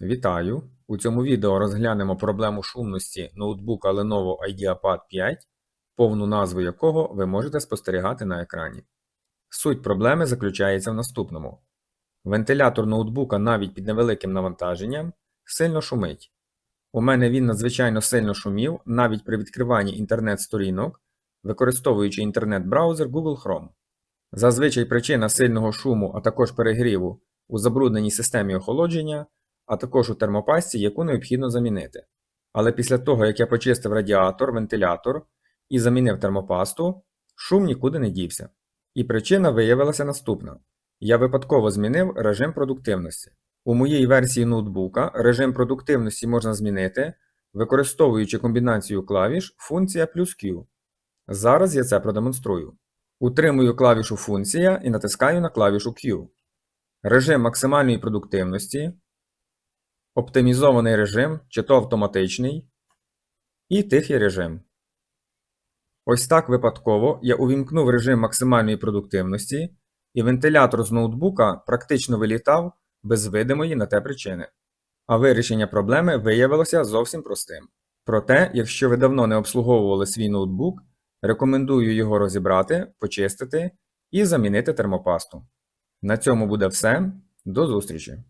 Вітаю! У цьому відео розглянемо проблему шумності ноутбука Lenovo IdeaPad 5, повну назву якого ви можете спостерігати на екрані. Суть проблеми заключається в наступному: вентилятор ноутбука навіть під невеликим навантаженням сильно шумить. У мене він надзвичайно сильно шумів навіть при відкриванні інтернет-сторінок, використовуючи інтернет-браузер Google Chrome. Зазвичай причина сильного шуму, а також перегріву у забрудненій системі охолодження, а також у термопасті, яку необхідно замінити. Але після того, як я почистив радіатор, вентилятор і замінив термопасту, шум нікуди не дівся. І причина виявилася наступна: я випадково змінив режим продуктивності. У моїй версії ноутбука режим продуктивності можна змінити, використовуючи комбінацію клавіш функція плюс Q. Зараз я це продемонструю. Утримую клавішу функція і натискаю на клавішу Q. Режим максимальної продуктивності, оптимізований режим, чи то автоматичний, і тихий режим. Ось так випадково я увімкнув режим максимальної продуктивності, і вентилятор з ноутбука практично вилітав без видимої на те причини. А вирішення проблеми виявилося зовсім простим. Проте, якщо ви давно не обслуговували свій ноутбук, рекомендую його розібрати, почистити і замінити термопасту. На цьому буде все. До зустрічі!